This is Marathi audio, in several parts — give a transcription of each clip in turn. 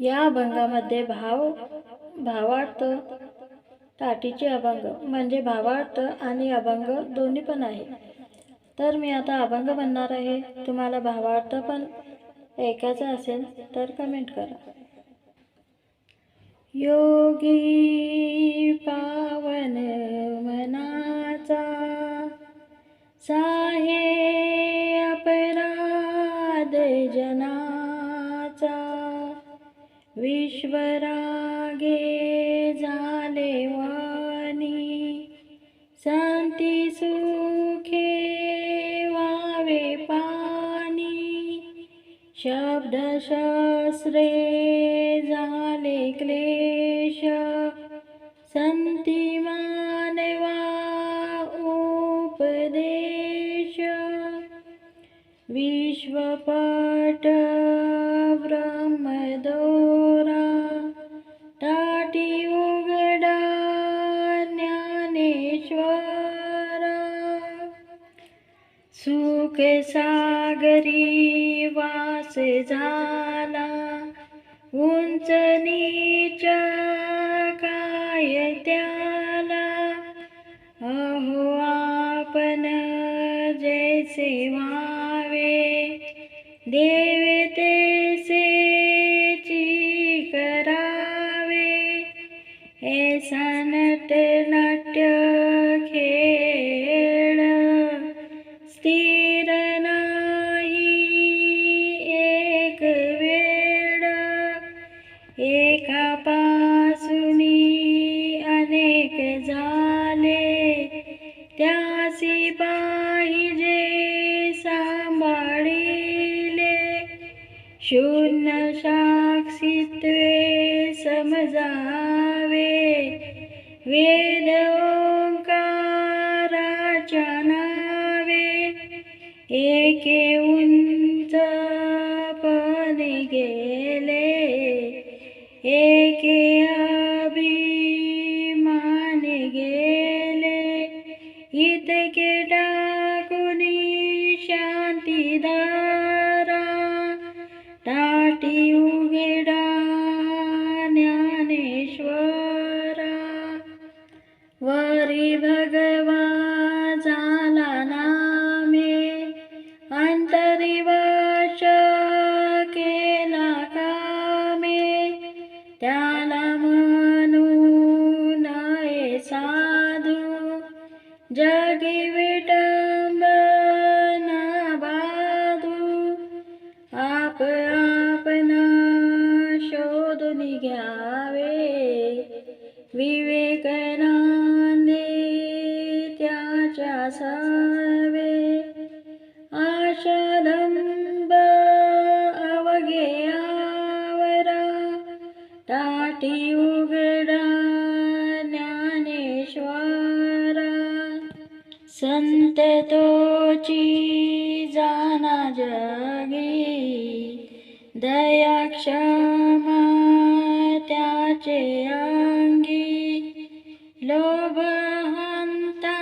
या अभंगामध्ये भाव भावार्थ टाटीचे अभंग म्हणजे भावार्थ आणि अभंग दोन्ही पण आहे. तर मी आता अभंग बनणार आहे. तुम्हाला भावार्थ पण ऐकायचा असेल तर कमेंट करा. योगी पावन शब्दशास्त्रे झाले क्लेश संती मानवा उपदेश। विश्वपट ब्रह्मदोरा टाटी उघडा ज्ञानेश्वरा। सुख सागरी झाला. उंच नीच काय त्याला? अहो आपण जैसे वावे देवे तेसे ची करावे. हे नट वेद ओंकाराच्या नावे एके उंच जगी विटंबना संत तोची जाना जगी. दया क्षमा त्याचे अंगी. लोभ हंता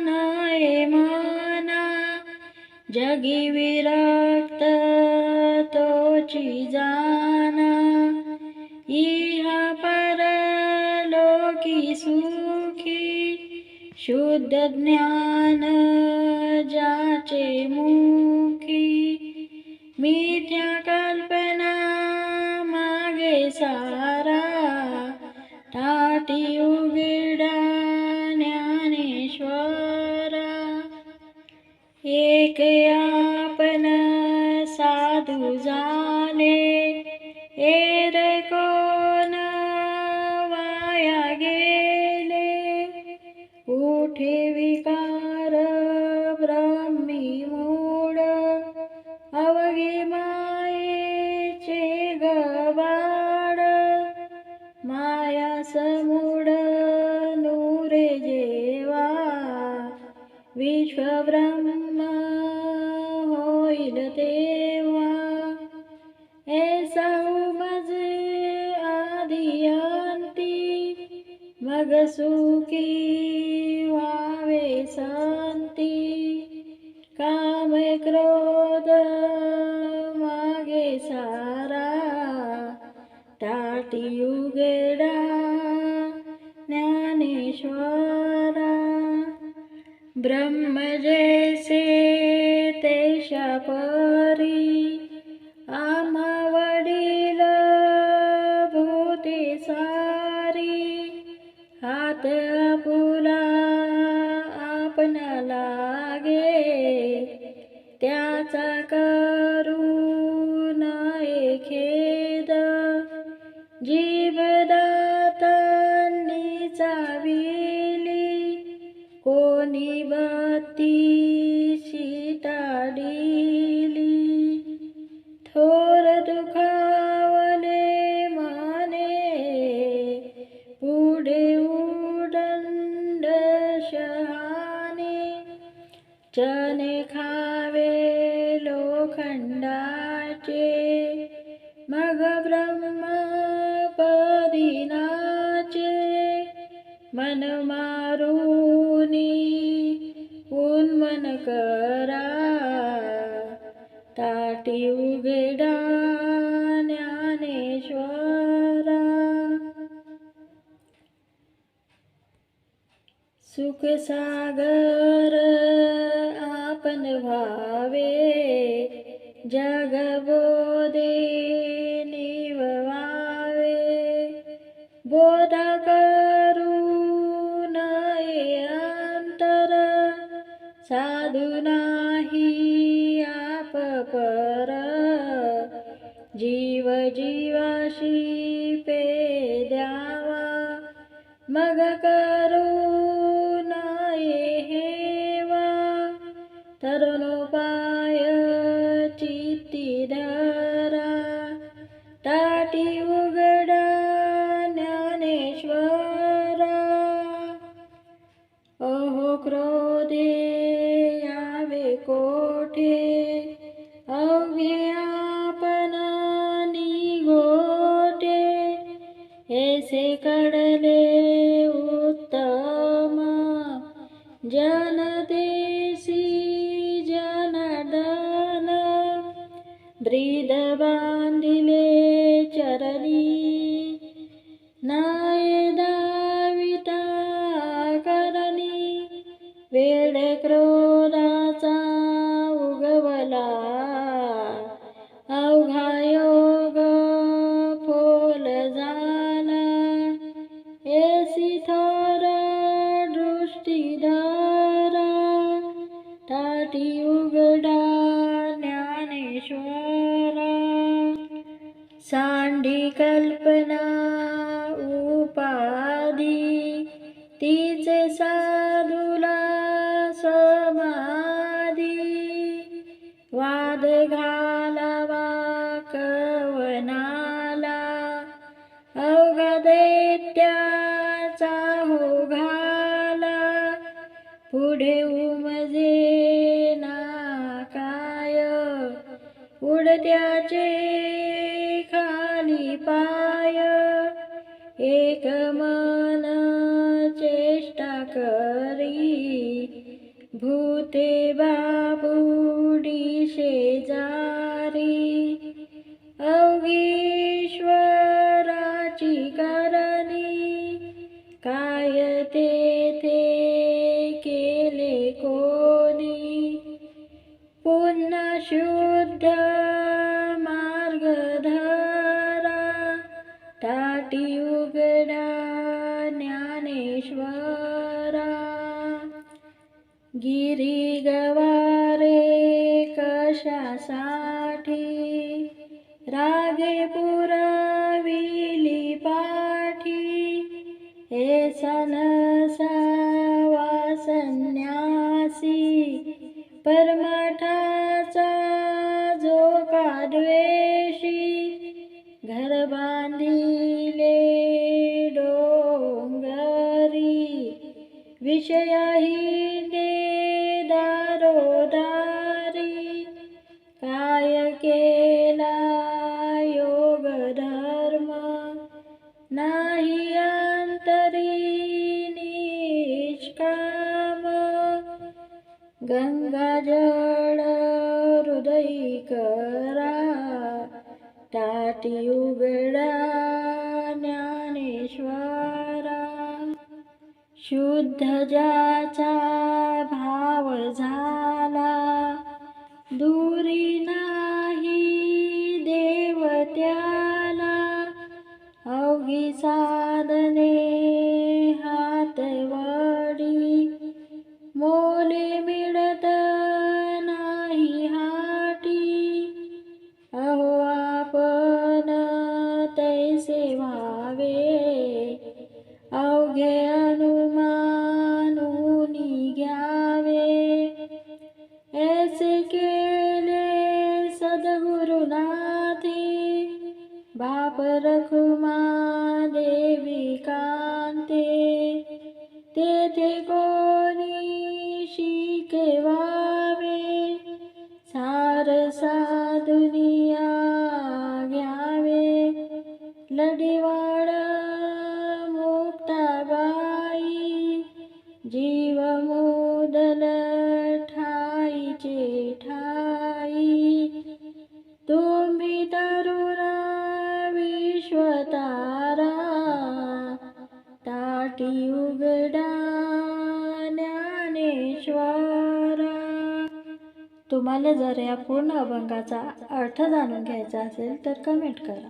नये मना. जगी विरक्त तोची जाना शुद्ध ज्ञान जाचे मुखी मिथ्या कल्पना मागे सारा ताटी उघडा ज्ञानेश्वरा एक या सुखी वावे शांती काम क्रोध मागे सारा टाटी उघडा ज्ञानेश्वरा ब्रह्मजे 掉这个 करा. ताटी उघडा ज्ञानेश्वरा. सुखसागर आपण व्हावे. जगबो अव्यापना निगोटे हेसे कडले उत्तम जन ईश्वरा सांडी कल्पना उपाधी तिचे साधुला समाधी वाद घालावा कवनाला अवघा दैत्याचा हो घाला पुढे त्याचे खाली पाय एक मन चेष्टा करी भूते बाबुडी शेजा साठी उगडा ज्ञानेश्वरा गिरी गवारे कशासाठी? रागे पुरविली पाठी हे सनसावा संन्यासी परमठाचा जो काढवे Yeah. शुद्ध ज्याचा भाव झाला दूरी नाही देवत्याला अवघीचा तुम्हाला जर या पूर्ण अभंगाचा अर्थ जाणून घ्यायचा असेल तर कमेंट करा.